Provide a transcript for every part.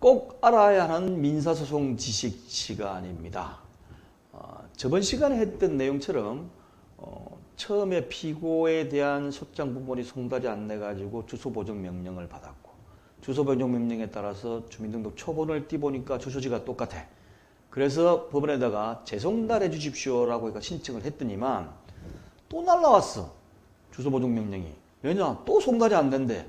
꼭 알아야 하는 민사소송 지식 시간입니다. 어, 저번 시간에 했던 내용처럼 어, 처음에 피고에 대한 소장 부분이 송달이 안 내가지고 주소 보정 명령을 받았고 주소 보정 명령에 따라서 주민등록 초본을 띄보니까 주소지가 똑같아. 그래서 법원에다가 재송달해 주십시오라고 신청을 했더니만 또 날라왔어. 주소 보정 명령이. 왜냐? 또 송달이 안 된대.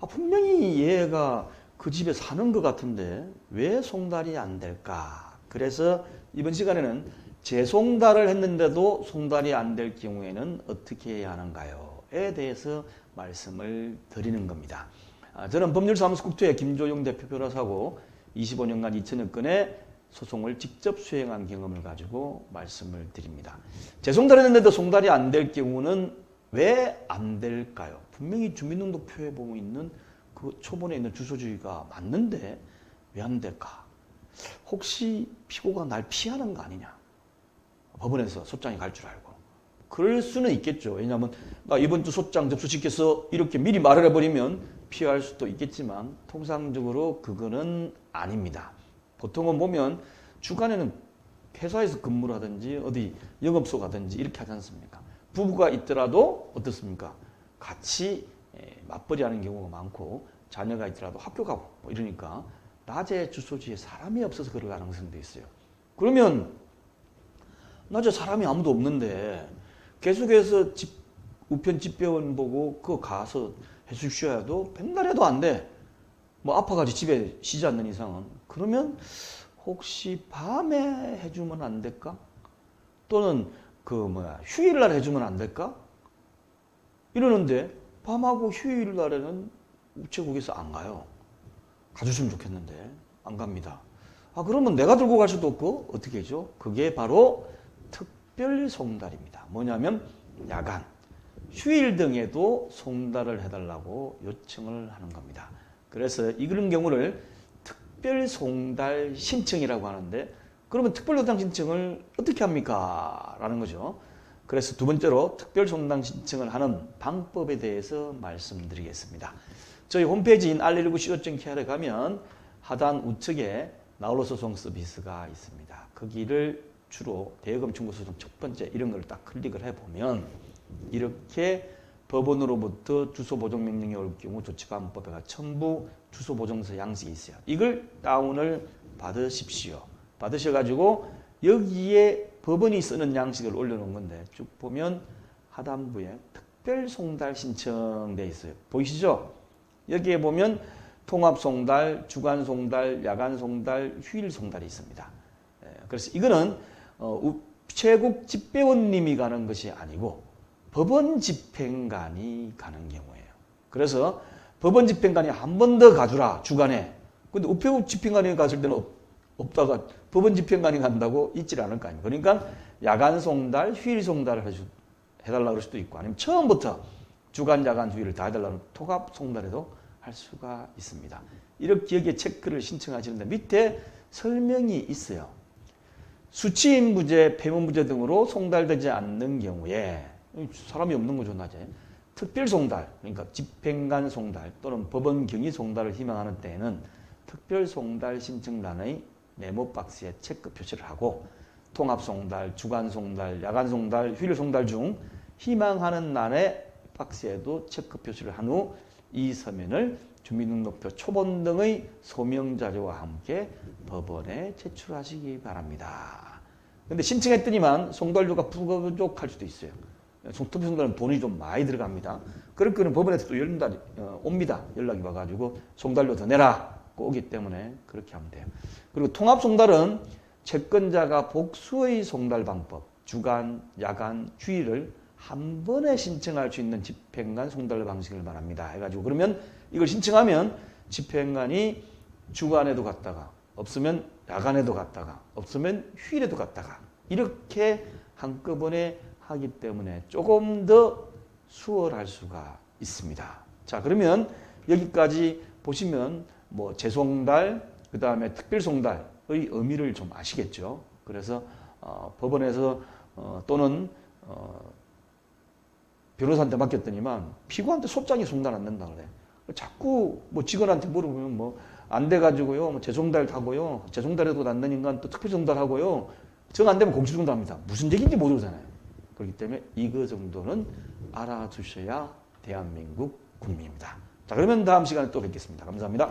아, 분명히 얘가 그 집에 사는 것 같은데 왜 송달이 안 될까? 그래서 이번 시간에는 재송달을 했는데도 송달이 안 될 경우에는 어떻게 해야 하는가요?에 대해서 말씀을 드리는 겁니다. 아, 저는 법률사무소 국토의 김조용 대표 변호사고 25년간 2천여 건의 소송을 직접 수행한 경험을 가지고 말씀을 드립니다. 재송달 했는데도 송달이 안 될 경우는 왜 안 될까요? 분명히 주민등록표에 보면 있는 그 초본에 있는 주소지가 맞는데 왜 안 될까? 혹시 피고가 날 피하는 거 아니냐? 법원에서 소장이 갈 줄 알고. 그럴 수는 있겠죠. 왜냐하면 나 이번 주 소장 접수시켜서 이렇게 미리 말을 해버리면 피할 수도 있겠지만 통상적으로 그거는 아닙니다. 보통은 보면 주간에는 회사에서 근무를 하든지 어디 영업소 가든지 이렇게 하지 않습니까? 부부가 있더라도 어떻습니까? 같이 예, 맞벌이 하는 경우가 많고 자녀가 있더라도 학교 가고 뭐 이러니까 낮에 주소지에 사람이 없어서 그럴 가능성도 있어요. 그러면 낮에 사람이 아무도 없는데 계속해서 집, 우편 집배원 보고 그거 가서 해주셔야 도 백날 해도 안 돼. 뭐 아파가지고 집에 쉬지 않는 이상은. 그러면 혹시 밤에 해주면 안 될까? 또는 그 뭐야 휴일날 해주면 안 될까? 이러는데 밤하고 휴일 날에는 우체국에서 안 가요. 가주시면 좋겠는데 안 갑니다. 아 그러면 내가 들고 갈 수도 없고 어떻게 하죠? 그게 바로 특별 송달입니다. 뭐냐면 야간, 휴일 등에도 송달을 해달라고 요청을 하는 겁니다. 그래서 이런 경우를 특별 송달 신청이라고 하는데 그러면 특별 송달 신청을 어떻게 합니까? 라는 거죠. 그래서 두 번째로 특별 송달 신청을 하는 방법에 대해서 말씀드리겠습니다. 저희 홈페이지인 r119co.kr에 가면 하단 우측에 나홀로 소송 서비스가 있습니다. 거기를 주로 대여금 청구 소송 첫 번째 이런 걸 딱 클릭을 해보면 이렇게 법원으로부터 주소 보정 명령이 올 경우 조치관법에가 첨부 주소 보정서 양식이 있어요. 이걸 다운을 받으십시오. 받으셔가지고 여기에 법원이 쓰는 양식을 올려놓은 건데 쭉 보면 하단부에 특별 송달 신청돼 있어요. 보이시죠? 여기에 보면 통합 송달, 주간 송달, 야간 송달, 휴일 송달이 있습니다. 예, 그래서 이거는 어, 최국 집배원님이 가는 것이 아니고 법원 집행관이 가는 경우예요. 그래서 법원 집행관이 한 번 더 가주라 주간에. 근데 우편국 집행관이 갔을 때는 없, 다가 법원 집행관이 간다고 있질 않을 거 아니에요. 그러니까 야간 송달, 휴일 송달을 해달라 그럴 수도 있고 아니면 처음부터 주간, 야간, 휴일을 다 해달라는 통합 송달에도 할 수가 있습니다. 이렇게 여기에 체크를 신청하시는데 밑에 설명이 있어요. 수치인 부재, 폐문 부재 등으로 송달되지 않는 경우에 사람이 없는 거죠, 낮에. 특별 송달, 그러니까 집행관 송달 또는 법원 경위 송달을 희망하는 때에는 특별 송달 신청란의 네모 박스에 체크 표시를 하고 통합 송달, 주간 송달, 야간 송달, 휴일 송달 중 희망하는 난의 박스에도 체크 표시를 한 후 이 서면을 주민등록표 초본 등의 소명 자료와 함께 법원에 제출하시기 바랍니다. 근데 신청했더니만 송달료가 부족할 수도 있어요. 특별 송달은 돈이 좀 많이 들어갑니다. 그럴 거는 법원에서 또 연락이 어, 옵니다. 연락이 와가지고 송달료 더 내라. 오기 때문에 그렇게 하면 돼요. 그리고 통합 송달은 채권자가 복수의 송달 방법, 주간, 야간, 휴일을 한 번에 신청할 수 있는 집행관 송달 방식을 말합니다. 해가지고 그러면 이걸 신청하면 집행관이 주간에도 갔다가 없으면 야간에도 갔다가 없으면 휴일에도 갔다가 이렇게 한꺼번에 하기 때문에 조금 더 수월할 수가 있습니다. 자 그러면 여기까지 보시면 뭐 재송달, 그 다음에 특별송달의 의미를 좀 아시겠죠. 그래서 어, 법원에서 어, 또는 어, 변호사한테 맡겼더니만 피고한테 소장이 송달 안 된다 그래. 자꾸 뭐 직원한테 물어보면 뭐 안 돼가지고요, 뭐 재송달 타고요, 재송달에도 낫는 인간 또 특별송달 하고요, 정 안 되면 공시송달합니다. 무슨 얘기인지 모르잖아요. 그렇기 때문에 이거 정도는 알아주셔야 대한민국 국민입니다. 자, 그러면 다음 시간에 또 뵙겠습니다. 감사합니다.